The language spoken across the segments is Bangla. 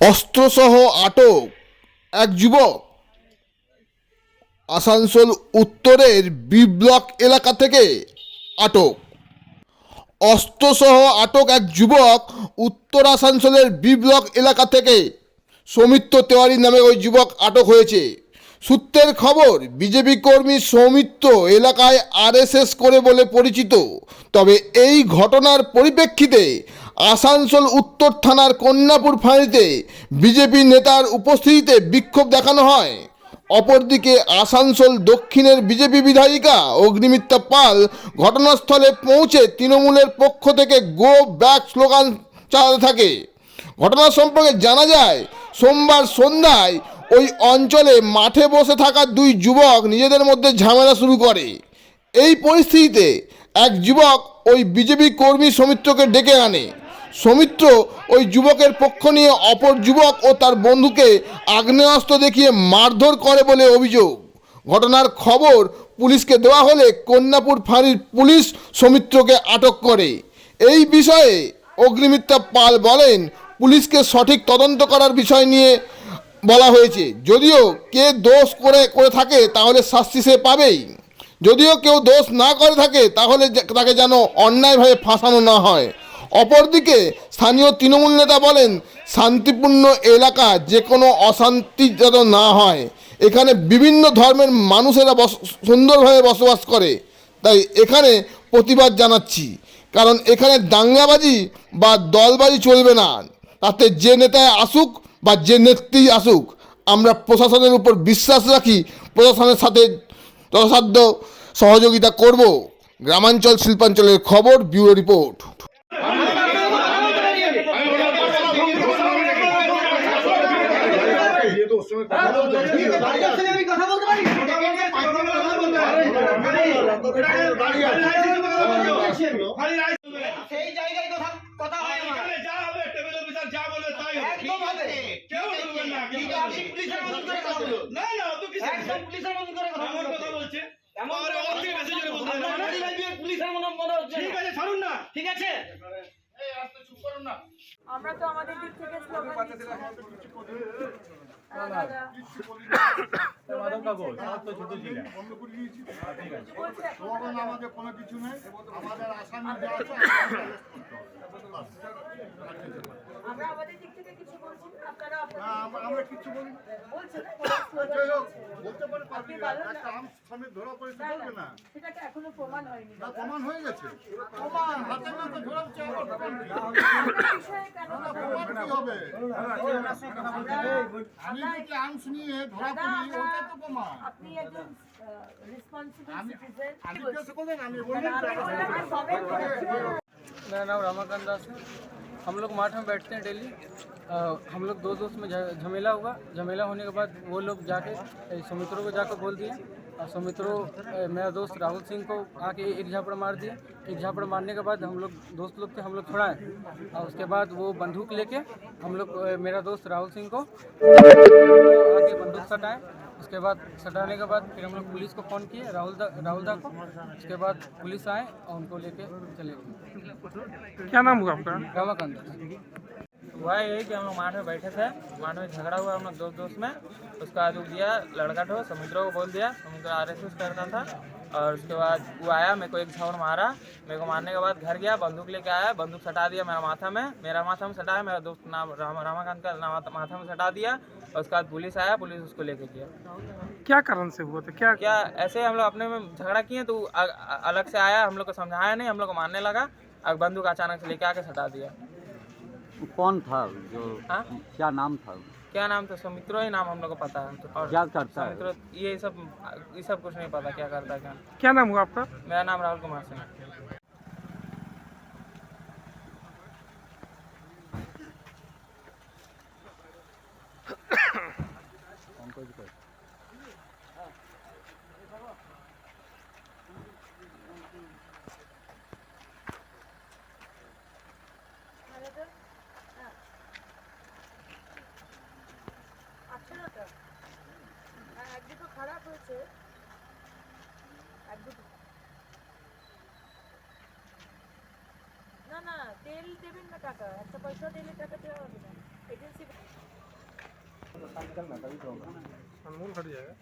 অস্ত্রসহ আটক এক যুবক। আসানসোল উত্তরের বি ব্লক এলাকা থেকে আটক। অস্ত্রসহ আটক এক যুবক উত্তর আসানসোলের বি ব্লক এলাকা থেকে। সৌমিত্র তেওয়ারি নামে ওই যুবক আটক হয়েছে। সূত্রের খবর, বিজেপি কর্মী সৌমিত্র এলাকায় আরএসএস করে বলে পরিচিত। তবে এই ঘটনার পরিপ্রেক্ষিতে আসানসোল উত্তর থানার কন্যাপুর ফাঁড়িতে বিজেপি নেতার উপস্থিতিতে বিক্ষোভ দেখানো হয়। অপরদিকে আসানসোল দক্ষিণের বিজেপি বিধায়িকা অগ্নিমিত্রা পাল ঘটনাস্থলে পৌঁছে তৃণমূলের পক্ষ থেকে গো ব্যাক স্লোগান চালাতে থাকে। ঘটনা সম্পর্কে জানা যায়, সোমবার সন্ধ্যায় ওই অঞ্চলে মাঠে বসে থাকা দুই যুবক নিজেদের মধ্যে ঝামেলা শুরু করে। এই পরিস্থিতিতে এক যুবক ওই বিজেপি কর্মী সৌমিত্রকে ডেকে আনে। সৌমিত্র ওই যুবকের পক্ষ নিয়ে অপর যুবক ও তার বন্ধুকে আগ্নেয়াস্ত্র দেখিয়ে মারধর করে বলে অভিযোগ। ঘটনার খবর পুলিশকে দেওয়া হলে কন্যাপুর ফাঁড়ির পুলিশ সৌমিত্রকে আটক করে। এই বিষয়ে অগ্নিমিত্রা পাল বলেন, পুলিশকে সঠিক তদন্ত করার বিষয় নিয়ে বলা হয়েছে। যদিও কে দোষ করে করে থাকে তাহলে শাস্তি সে পাবেই। যদিও কেউ দোষ না করে থাকে তাহলে তাকে যেন অন্যায়ভাবে ফাঁসানো না হয়। অপরদিকে স্থানীয় তৃণমূল নেতা বলেন, শান্তিপূর্ণ এলাকা যে কোনো অশান্তি যেন না হয়। এখানে বিভিন্ন ধর্মের মানুষেরা সুন্দরভাবে বসবাস করে। তাই এখানে প্রতিবাদ জানাচ্ছি। কারণ এখানে দাঙ্গাবাজি বা দলবাজি চলবে না। তাতে যে নেতায় আসুক বা যে নেত্রী আসুক, আমরা প্রশাসনের উপর বিশ্বাস রাখি, প্রশাসনের সাথে যথাসাধ্য সহযোগিতা করব। গ্রামাঞ্চল শিল্পাঞ্চলের খবর, ব্যুরো রিপোর্ট। কথা বলতে পারি? সেই জায়গায় কথা কথা হয় আমার একদম হবে। কিন্তু আপনি পুলিশের মতন করে কথা বলুন একদম পুলিশের মতন করে কথা বলুন এমন করে আপনার গাড়ি পুলিশের মতন মনে হচ্ছে। না। ঠিক আছে? আমরা তো আমাদের দিক থেকে আমাদের কোনো কিছু নেই আমাদের আসামি যা আছে আমরা আমাদের দিক থেকে কিছু বলছি আপনারা আমরা- আমরা বলি না। না। বলতে পারে না? একটা আম সামনে ধরা পড়েছে বলবে না, না সেটাকে এখনও প্রমাণ হয়নি না প্রমাণ হয়ে গেছে প্রমাণ হাতে নাতে ধরাচ্ছে আবার প্রমাণ কি? আপনার বিষয়ে কেন না, কথা প্রমাণ কি হবে আমি আমরা- যদি আর্মস ধরা পড়ি ওটা তো প্রমাণ আপনি একজন রেসপন্সিবল সিটিজেন আমি জিজ্ঞাসা করলেন আমি বললাম আপনি না, সবে বলেছেন। हम लोग माठ में बैठते हैं डेली। हम लोग दो दोस्त में झमेला हुआ। झमेला होने के बाद वो लोग जाके सुमित्रो को जाकर बोल दिए। और सुमित्रो मेरा दोस्त राहुल सिंह को आके एक झापड़ मार दिए। एक झापड़ मारने के बाद हम लोग, दोस्त लोग थे, हम लोग छुड़ाए और उसके बाद वो बंदूक लेके हम लोग मेरा दोस्त राहुल सिंह को आगे बंदूक सटाए। उसके बाद सटाने के बाद फिर हम लोग पुलिस को फ़ोन किए राहुल दा राहुल दा को। उसके बाद पुलिस आए और उनको लेके चले गए। क्या नाम हुआ आपका? रमाकांत हुआ यही कि हम लोग माठ में बैठे थे माठ में झगड़ा हुआ हम लोग दोस्त दोस्त में। उसका दुख दिया लड़का ठो समुद्र को बोल दिया समुद्र आर एस करता था। और उसके बाद वो आया मेरे को एक झावड़ मारा मेरे को मारने के बाद घर गया बंदूक लेके आया बंदूक सटा दिया मेरा माथा में मेरा माथा में सटाया मेरा दोस्त नाम राम रामाकांत का नाम माथा में सटा दिया। और उसके बाद पुलिस आया पुलिस उसको लेके गया। क्या कारण से हुआ था? क्या क्या ऐसे हम लोग अपने में झगड़ा किए तो अ- अ- अलग से आया हम लोग को समझाया नहीं हम लोग को मारने लगा। और बंदूक अचानक से लेके आके सटा दिया। कौन था जो हाँ? क्या नाम था? क्या नाम था? सुमित्रो ही नाम हम लोग को पता है। और क्या करता है? सुमित्रो ये सब ये सब कुछ नहीं पता क्या करता है क्या क्या नाम हुआ आपका? मेरा नाम राहुल कुमार सिंह। है। না না তেল দেবেন না টাকা একটা পয়সা দিলে টাকা দেওয়া হবে না এজেন্সি अनमोल हट जाएगा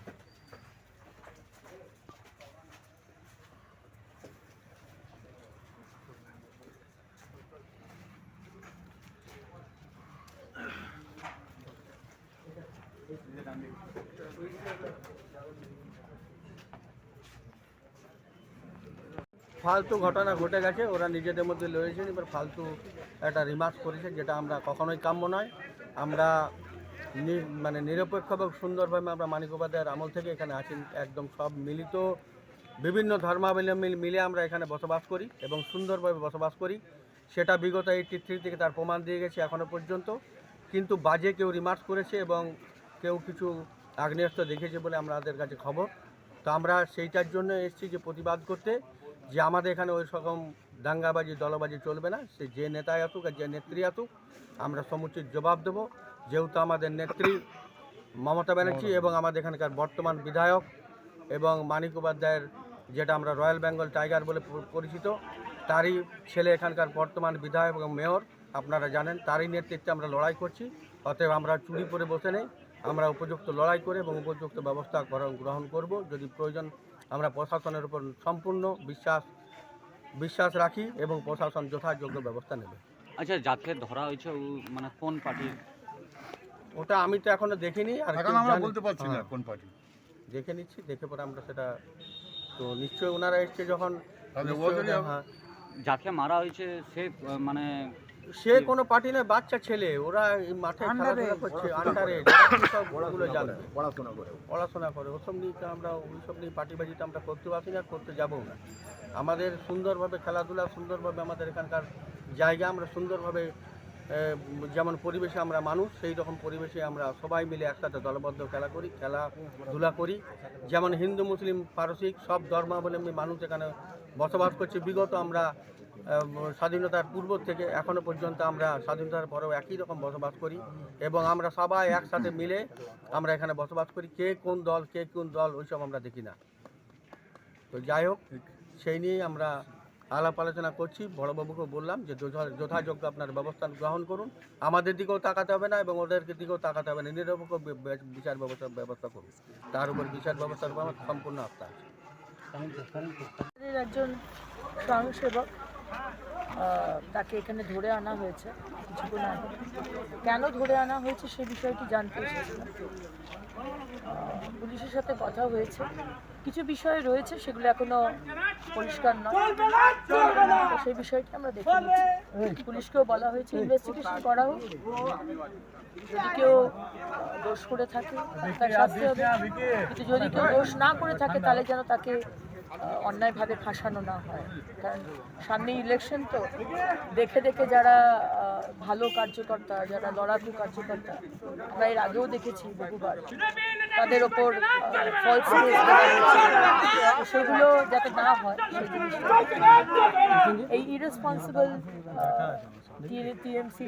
ফালতু ঘটনা ঘটে গেছে, ওরা নিজেদের মধ্যে লড়েছেন এবার ফালতু একটা রিমার্ক করেছে, যেটা আমরা কখনোই কাম্য নয়। আমরা মানে নিরপেক্ষ এবং সুন্দরভাবে আমরা মানিক উপাধ্যায়ের আমল থেকে এখানে আছি, একদম সব মিলিত, বিভিন্ন ধর্মাবলম্বী মিলে আমরা এখানে বসবাস করি এবং সুন্দরভাবে বসবাস করি। সেটা বিগত এইটি থ্রি থেকে তার প্রমাণ দিয়ে গেছে এখনও পর্যন্ত। কিন্তু বাজে কেউ রিমার্ক করেছে এবং কেউ কিছু আগ্নেয়াস্ত্র দেখেছে বলে আমাদের কাছে খবর। তো আমরা সেইটার জন্য এসেছি যে প্রতিবাদ করতে। যে আমাদের এখানে ওই রকম দাঙ্গাবাজি, দলবাজি চলবে না, সে যে নেতাই আসুক আর যে নেত্রী আসুক, আমরা সমুচিত জবাব দেবো। যেহেতু আমাদের নেত্রী মমতা ব্যানার্জি এবং আমাদের এখানকার বর্তমান বিধায়ক এবং মানিক উপাধ্যায়ের যেটা আমরা রয়্যাল বেঙ্গল টাইগার বলে পরিচিত, তারই ছেলে এখানকার বর্তমান বিধায়ক এবং মেয়র, আপনারা জানেন, তারই নেতৃত্বে আমরা লড়াই করছি। অতএব আমরা চুরি করে বসে নেই, আমরা উপযুক্ত লড়াই করে এবং উপযুক্ত ব্যবস্থা গ্রহণ- গ্রহণ করব। যদি প্রয়োজন আমরা প্রশাসনের উপর সম্পূর্ণ বিশ্বাস বিশ্বাস রাখি এবং প্রশাসন যথাযোগ্য ব্যবস্থা নেবে আচ্ছা যাকে ধরা হয়েছে ও মানে কোন পার্টির ওটা আমি তো এখনও দেখিনি আর এখন আমরা বলতে পারছি না হ্যাঁ, কোন পার্টি দেখে নিচ্ছি দেখে পরে আমরা সেটা তো নিশ্চয়ই ওনারা এসছে যখন। হ্যাঁ। যাকে মারা হয়েছে সে মানে সে কোনো পার্টি নয় বাচ্চা ছেলে ওরা মাঠে খেলাধুলা করছে আন্ডারে সব ওগুলো জানবে পড়াশোনা করে। পড়াশোনা করে ওসব নিয়ে তো আমরা ওইসব নিয়ে পার্টিবাজিটা আমরা করতে পারছি না করতে যাবও না। আমাদের সুন্দরভাবে খেলাধুলা সুন্দরভাবে আমাদের এখানকার জায়গা আমরা সুন্দরভাবে যেমন পরিবেশে আমরা মানুষ সেই রকম পরিবেশে আমরা সবাই মিলে একসাথে দলবদ্ধ খেলা করি খেলাধুলা করি। যেমন হিন্দু মুসলিম পারসিক সব ধর্মাবলম্বী মানুষ এখানে বসবাস করছে। বিগত আমরা স্বাধীনতার পূর্ব থেকে এখনও পর্যন্ত আমরা স্বাধীনতার পরেও একই রকম বসবাস করি এবং আমরা সবাই একসাথে মিলে আমরা এখানে বসবাস করি। কে কোন দল, কে কোন দল, ওইসব আমরা দেখি না। তো যাই হোক, সেই নিয়েই আমরা আলাপ আলোচনা করছি। বড়বাবুকে বললাম যে যথা- যথাযোগ্য আপনার ব্যবস্থা গ্রহণ করুন। আমাদের দিকেও তাকাতে হবে না এবং ওদেরকে দিকেও তাকাতে হবে না। নিরপেক্ষ বিচার ব্যবস্থা ব্যবস্থা করুন। তার উপর বিচার ব্যবস্থার উপর সম্পূর্ণ আস্থা আছে। একজন স্বয়ংসেবক। তাকে এখানে ধরে আনা হয়েছে। কিছুক্ষণ আগে। কেন ধরে আনা হয়েছে সে বিষয়টি জানতে এসেছিলাম। পুলিশের সাথে কথা হয়েছে। কিছু বিষয় রয়েছে সেগুলো এখনও পরিষ্কার নয়। সেই বিষয়টি আমরা দেখে নিচ্ছি। পুলিশকেও বলা হয়েছে ইনভেস্টিগেশন করা হোক। যদি কেউ দোষ করে থাকে তার শাস্তি হবে। কিন্তু যদি কেউ দোষ না করে থাকে তাহলে যেন তাকে অন্যায়ভাবে ফাঁসানো না হয়। কারণ সামনে ইলেকশন তো দেখে দেখে যারা ভালো কার্যকর্তা, যারা লড়াকু কার্যকর্তা, আমরা এর আগেও দেখেছি বহুবার। তাদের ওপর ফলস সেগুলো যাতে না হয় এই ইরেসপন্সিবল টিএমসি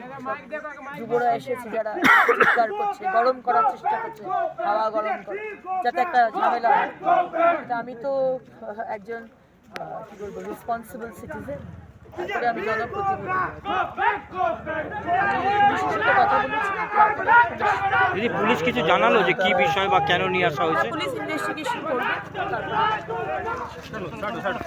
যুবরা এসেছে যারা চিৎকার করছে গরম করার চেষ্টা করছে হাওয়া গরম করে যাতে একটা ঝামেলা হয়। আমি তো একজন কি বলব রেসপন্সিবল সিটিজেন তারপরে আমি জনপ্রতিনিধি। আমি কথা বলেছি দিদি পুলিশ কিছু জানালো যে কি বিষয় বা কেন নিয়ে আসা হয়েছে? পুলিশ ইনভেস্টিগেশন করবে। তারপরে